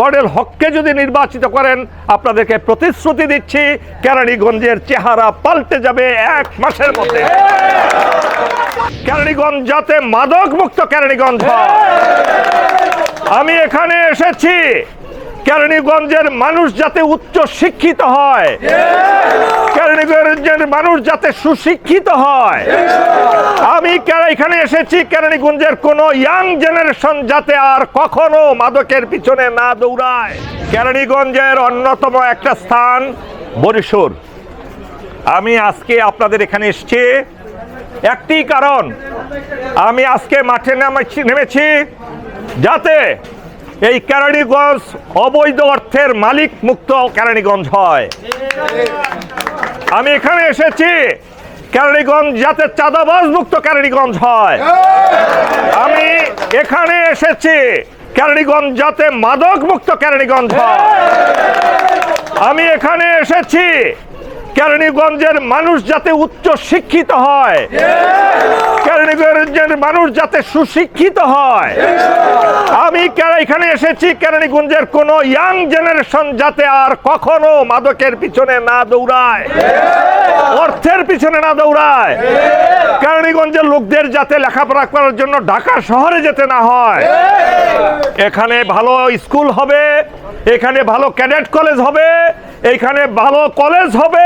Colonel হককে যদি নির্বাচিত করেন, আপনাদেরকে প্রতিশ্রুতি দিচ্ছি, কেরানীগঞ্জের চেহারা পাল্টে যাবে এক মাসের মধ্যে। কেরানীগঞ্জ যাতে মাদক মুক্ত কেরানীগঞ্জ আমি এখানে এসেছি। কেরানীগঞ্জের মানুষ যাতে উচ্চ শিক্ষিত হয়। কেরানীগঞ্জের মানুষ যাতে সুশিক্ষিত হয়। আমি এখানে এসেছি, কেরানীগঞ্জের কোনো ইয়াং জেনারেশন যাতে আর কখনো মাদকের পিছনে না দৌড়ায়। কেরানীগঞ্জের অন্যতম একটা স্থান বরিশোর আমি আজকে আপনাদের এখানে এসেছি। একটি কারণ, আমি আজকে মাঠে নামেছি যাতে এই কেরানীগঞ্জ অবৈধ অর্থের মালিক মুক্ত কেরানীগঞ্জ হয়। আমি এখানে এসেছি, কেরানীগঞ্জ যাতে চাঁদাবাজ মুক্ত কেরানীগঞ্জ হয়। আমি এখানে এসেছি, কেরানীগঞ্জ যাতে মাদক মুক্ত কেরানীগঞ্জ হয়। আমি এখানে এসেছি কেরানীগঞ্জের মানুষ যাতে উচ্চ শিক্ষিত হয়। কেরানীগঞ্জের মানুষ যাতে সুশিক্ষিত হয়। আমি এখানে এসেছি, কেরানীগঞ্জের কোনো ইয়াং জেনারেশন যাতে আর কখনো মাদকের পিছনে না দৌড়ায়। অর্থের পিছনে না দৌড়ায়। কেরানীগঞ্জের লোকদের যাতে লেখাপড়া করার জন্য ঢাকা শহরে যেতে না হয়। এখানে ভালো স্কুল হবে, এখানে ভালো ক্যাডেট কলেজ হবে এখানে ভালো কলেজ হবে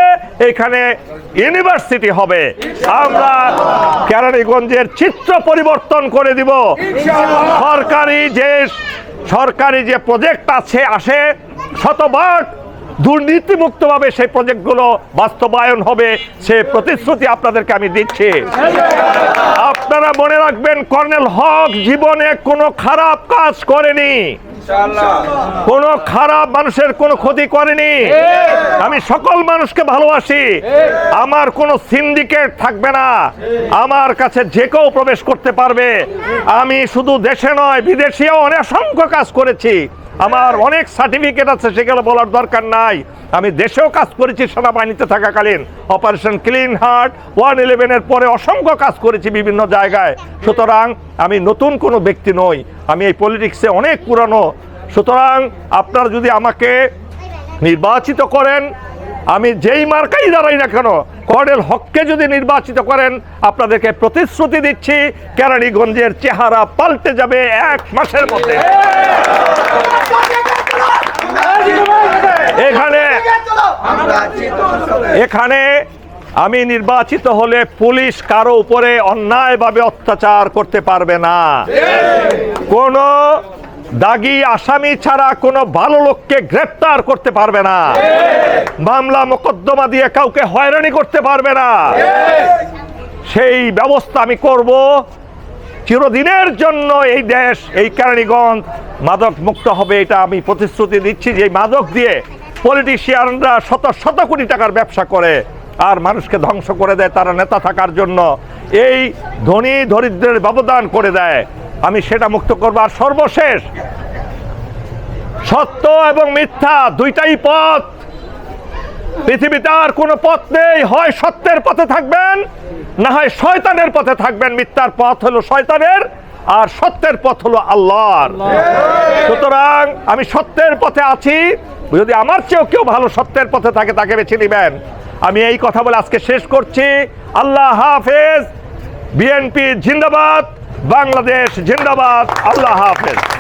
এখানে ইউনিভার্সিটি হবে। আমরা কেরানীগঞ্জের চিত্র পরিবর্তন করে দিব। সরকারি যে সরকারি যে প্রজেক্ট আছে আসে শতভাগ দুর্নীতিমুক্তভাবে সেই প্রজেক্টগুলো বাস্তবায়ন হবে সে প্রতিশ্রুতি আপনাদেরকে আমি দিচ্ছি। আপনারা মনে রাখবেন কর্নেল হক জীবনে কোনো খারাপ কাজ করেনি। কোনো খারাপ মানুষের কোনো ক্ষতি করেনি। আমি সকল মানুষকে ভালোবাসি। আমার কোনো সিন্ডিকেট থাকবে না। আমার কাছে যে কেউ প্রবেশ করতে পারবে। আমি শুধু দেশে নয় বিদেশেও অনেক অসংখ্য কাজ করেছি। আমার অনেক সার্টিফিকেট আছে, সেগুলো বলার দরকার নাই। আমি দেশেও কাজ করেছি সেনাবাহিনীতে থাকাকালীন। অপারেশন ক্লিন হার্ট ওয়ান ইলেভেনের পরে অসংখ্য কাজ করেছি বিভিন্ন জায়গায়। সুতরাং আমি নতুন কোনো ব্যক্তি নই। আমি এই পলিটিক্সে অনেক পুরানো। সুতরাং আপনারা যদি আমাকে নির্বাচিত করেন, আমি যেই মার্কাই দাঁড়াই না কেন, কর্নেল হককে যদি নির্বাচিত করেন, আপনাদেরকে প্রতিশ্রুতি দিচ্ছি, কেরানীগঞ্জের চেহারা পাল্টে যাবে এক মাসের মধ্যে। এখানে আমি নির্বাচিত হলে পুলিশ কারও উপরে অন্যায়ভাবে অত্যাচার করতে পারবে না। কোন দাগি আসামি ছাড়া কোনো ভালো লোককে গ্রেপ্তার করতে পারবে না। মামলা মোকদ্দমা দিয়ে কাউকে হয়রানি করতে পারবে না। সেই ব্যবস্থা আমি করব চিরদিনের জন্য এই দেশ, এই কেরানীগঞ্জ মাদক মুক্ত হবে, এটা আমি প্রতিশ্রুতি দিচ্ছি। যে মাদক দিয়ে পলিটিশিয়ানরা শত শত কোটি টাকার ব্যবসা করে আর মানুষকে ধ্বংস করে দেয় তারা নেতা থাকার জন্য। এই ধনী দরিদ্রের ব্যবধান করে দেয়। আমি সেটা মুক্ত করব। আর সর্বশেষ, সত্য এবং মিথ্যা দুইটাই পথ। পৃথিবীতে আর কোনো পথ নেই। হয় সত্যের পথে থাকবেন, না হয় শয়তানের পথে থাকবেন। মিথ্যার পথ হলো শয়তানের, আর সত্যের পথ হলো আল্লাহর। সুতরাং আমি সত্যের পথে আছি। যদি আমার চেয়েও কেউ ভালো সত্যের পথে থাকে, তাকে বেছে নেবেন। আমি এই কথা বলে আজকে শেষ করছি। আল্লাহ হাফেজ। বিএনপি জিন্দাবাদ, বাংলাদেশ জিন্দাবাদ। আল্লাহ হাফেজ।